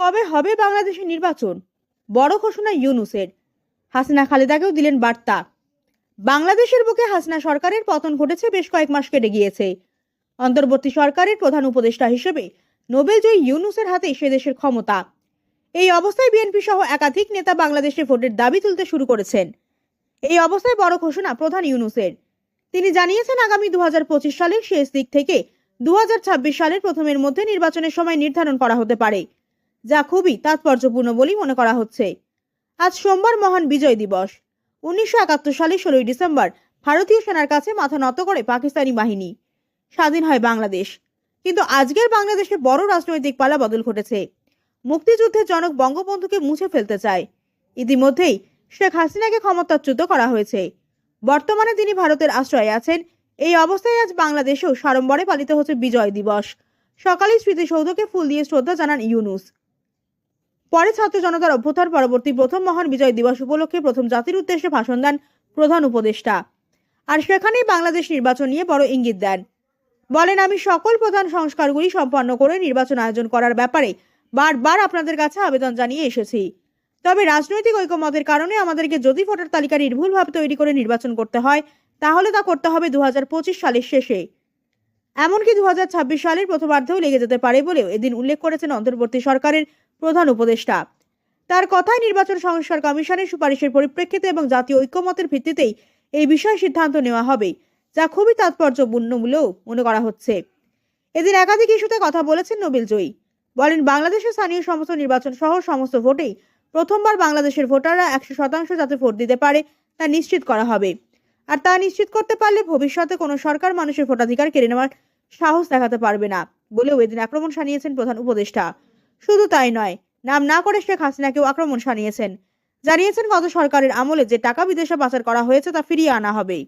কবে হবে বাংলাদেশে নির্বাচন? বড় ঘোষণা ইউনুসের। হাসিনা খালেদাকেও দিলেন বার্তা। বাংলাদেশের বুকে হাসিনা সরকারের পতন ঘটেছে বেশ কয়েক মাস কেটে গিয়েছে। অন্তর্বর্তী সরকারের প্রধান উপদেষ্টা হিসেবে নোবেলজয়ী ইউনুসের হাতে সে দেশের ক্ষমতা। এই অবস্থায় বিএনপি সহ একাধিক নেতা বাংলাদেশে ভোটের দাবি তুলতে শুরু করেছেন। এই অবস্থায় বড় ঘোষণা প্রধান ইউনুসের। তিনি জানিয়েছেন, আগামী দু হাজার পঁচিশ সালের শেষ দিক থেকে দু হাজার ছাব্বিশ সালের প্রথমের মধ্যে নির্বাচনের সময় নির্ধারণ করা হতে পারে। যা খুবই তাৎপর্যপূর্ণ বলেই মনে করা হচ্ছে। আজ সোমবার মহান বিজয় দিবস। উনিশশো একাত্তর সালের ষোলোই ডিসেম্বর ভারতীয় সেনার কাছে মাথা নত করে পাকিস্তানি বাহিনী। স্বাধীন হয় বাংলাদেশ। কিন্তু আজকের বাংলাদেশে বড় রাজনৈতিক পালা বদল ঘটেছে। মুক্তিযুদ্ধের জনক বঙ্গবন্ধুকে মুছে ফেলতে চায়। ইতিমধ্যেই শেখ হাসিনাকে ক্ষমতাচ্যুত করা হয়েছে। বর্তমানে তিনি ভারতের আশ্রয়ে আছেন। এই অবস্থায় আজ বাংলাদেশেও সাড়ম্বরে পালিত হচ্ছে বিজয় দিবস। সকালে স্মৃতিসৌধকে ফুল দিয়ে শ্রদ্ধা জানান ইউনুস। পরে ছাত্র জনতার অভ্যুত্থান পরবর্তী প্রথম মহান বিজয় দিবস উপলক্ষে প্রথম জাতির উদ্দেশ্যে ভাষণ দেন প্রধান উপদেষ্টা। আর সেখানেই বাংলাদেশ নির্বাচন নিয়ে বড় ইঙ্গিত দেন। বলেন, আমি সকল প্রধান সংস্কারগুলি সম্পন্ন করে নির্বাচন আয়োজন করার ব্যাপারে বারবার আপনাদের কাছে আবেদন জানিয়ে এসেছি। তবে রাজনৈতিক ঐকমতের কারণে আমাদেরকে যদি ভোটার তালিকা নির্ভুলভাবে তৈরি করে নির্বাচন করতে হয়, তাহলে তা করতে হবে দু হাজার পঁচিশ সালের শেষে। এমনকি দু হাজার ছাব্বিশ সালের প্রথমার্ধেও লেগে যেতে পারে বলেও এদিন উল্লেখ করেছেন অন্তর্বর্তী সরকারের প্রধান উপদেষ্টা। তার কথায় নির্বাচন সংস্কার কমিশনের সুপারিশের পরিপ্রেক্ষিতে এবং জাতীয় ঐক্যমতের ভিত্তিতেই এই বিষয়ে সিদ্ধান্ত নেওয়া হবে, যা খুবই তাৎপর্যপূর্ণ বলেও মনে করা হচ্ছে। এদিন একাধিক ইস্যুতে কথা বলেছেন নোবেল জয়ী। বলেন, বাংলাদেশের স্থানীয় সমস্ত নির্বাচন সহ সমস্ত ভোটেই প্রথমবার বাংলাদেশের ভোটাররা একশো শতাংশ যাতে ভোট দিতে পারে তা নিশ্চিত করা হবে। আর তা নিশ্চিত করতে পারলে ভবিষ্যতে কোনো সরকার মানুষের ভোটাধিকার কেড়ে নেওয়ার সাহস দেখাতে পারবে না বলেও এদিন আক্রমণ সানিয়েছেন প্রধান উপদেষ্টা। শুধু তাই নয়, নাম না করে শেখ হাসিনাকেও আক্রমণ সানিয়েছেন জানিয়েছেন গত সরকারের আমলে যে টাকা বিদেশে পাচার করা হয়েছে তা ফিরিয়ে আনা হবে